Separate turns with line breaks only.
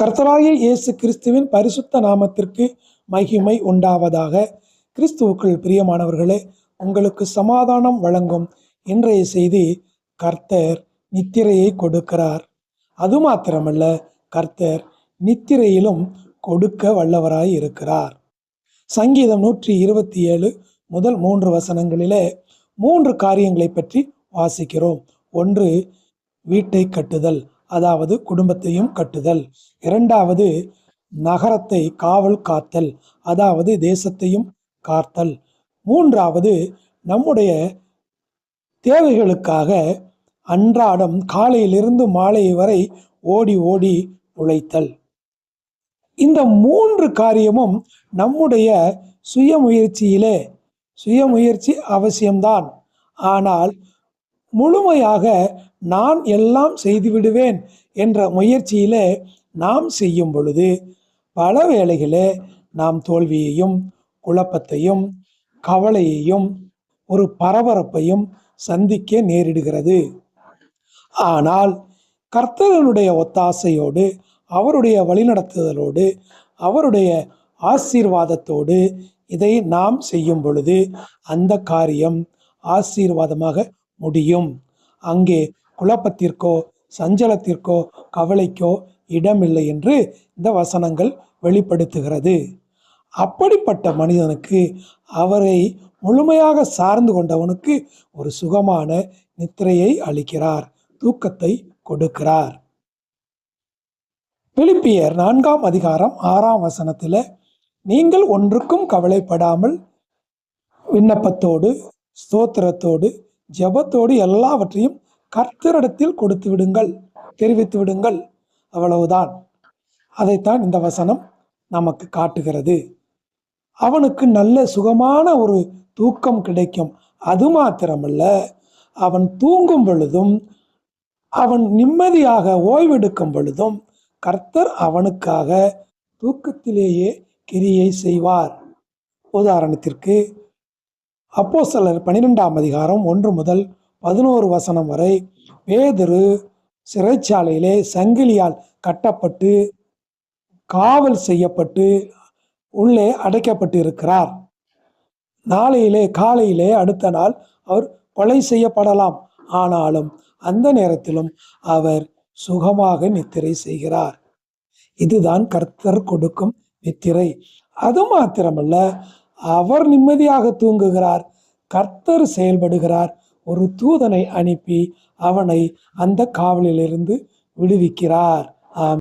கர்த்தராகிய இயேசு கிறிஸ்துவின் பரிசுத்த நாமத்திற்கு மகிமை உண்டாவதாக. கிறிஸ்துவுக்குள் பிரியமானவர்களே உங்களுக்கு சமாதானம் வழங்கும் இன்றைய செய்தி கர்த்தர் நித்திரையை கொடுக்கிறார். அது மாத்திரமல்ல கர்த்தர் நித்திரையிலும் கொடுக்க வல்லவராய் இருக்கிறார். சங்கீதம் நூற்றி இருபத்தி ஏழு முதல் மூன்று வசனங்களிலே மூன்று காரியங்களை பற்றி வாசிக்கிறோம். ஒன்று வீட்டை கட்டுதல். அதாவது குடும்பத்தையும் கட்டுதல். இரண்டாவது நகரத்தை காவல் காத்தல் அதாவது தேசத்தையும் காத்தல். மூன்றாவது நம்முடைய தேவைகளுக்காக அன்றாடம் காலையிலிருந்து மாலை வரை ஓடி ஓடி உழைத்தல். இந்த மூன்று காரியமும் நம்முடைய சுயமுயற்சியிலே சுயமுயற்சி அவசியம்தான். ஆனால் முழுமையாக நான் எல்லாம் செய்துவிடுவேன் என்ற முயற்சியிலே நாம் செய்யும் பொழுது பல வேளைகளே நாம் தோல்வியையும் குழப்பத்தையும் கவலையையும் ஒரு பரபரப்பையும் சந்திக்க நேரிடுகிறது. ஆனால் கர்த்தர்களுடைய ஒத்தாசையோடு அவருடைய வழிநடத்துதலோடு அவருடைய ஆசீர்வாதத்தோடு இதை நாம் செய்யும் பொழுது அந்த காரியம் ஆசீர்வாதமாக முடியும். அங்கே குழப்பத்திற்கோ சஞ்சலத்திற்கோ கவலைக்கோ இடமில்லை என்று இந்த வசனங்கள் வெளிப்படுத்துகிறது. அப்படிப்பட்ட மனிதனுக்கு அவரை முழுமையாக சார்ந்து கொண்டவனுக்கு ஒரு சுகமான நித்திரையை அளிக்கிறார் தூக்கத்தை கொடுக்கிறார். பிலிப்பியர் நான்காம் அதிகாரம் ஆறாம் வசனத்தில் நீங்கள் ஒன்றுக்கும் கவலைப்படாமல் விண்ணப்பத்தோடு ஸ்தோத்திரத்தோடு ஜெபத்தோடு எல்லாவற்றையும் கர்த்தரிடத்தில் கொடுத்து விடுங்கள் தெரிவித்து விடுங்கள் அவ்வளவுதான். அதைத்தான் இந்த வசனம் நமக்கு காட்டுகிறது. அவனுக்கு நல்ல சுகமான ஒரு தூக்கம் கிடைக்கும். அது மாத்திரமல்ல அவன் தூங்கும் பொழுதும் அவன் நிம்மதியாக ஓய்வெடுக்கும் பொழுதும் கர்த்தர் அவனுக்காக தூக்கத்திலேயே கிரியை செய்வார். உதாரணத்திற்கு அப்போ சிலர் பன்னிரெண்டாம் அதிகாரம் ஒன்று முதல் பதினோரு வசனம் வரை பேதரு சிறைச்சாலையிலே சங்கிலியால் கட்டப்பட்டு காவல் செய்யப்பட்டு உள்ளே அடைக்கப்பட்டு இருக்கிறார் நாளையிலே காலையிலே அடுத்த நாள் அவர் கொலை செய்யப்படலாம். ஆனாலும் அந்த நேரத்திலும் அவர் சுகமாக நித்திரை செய்கிறார். இதுதான் கர்த்தர் கொடுக்கும் நித்திரை. அது மாத்திரமல்ல அவர் நிம்மதியாக தூங்குகிறார். கர்த்தர் செயல்படுகிறார். ஒரு தூதனை அனுப்பி அவனை அந்த காவலிலிருந்து விடுவிக்கிறார். ஆம்.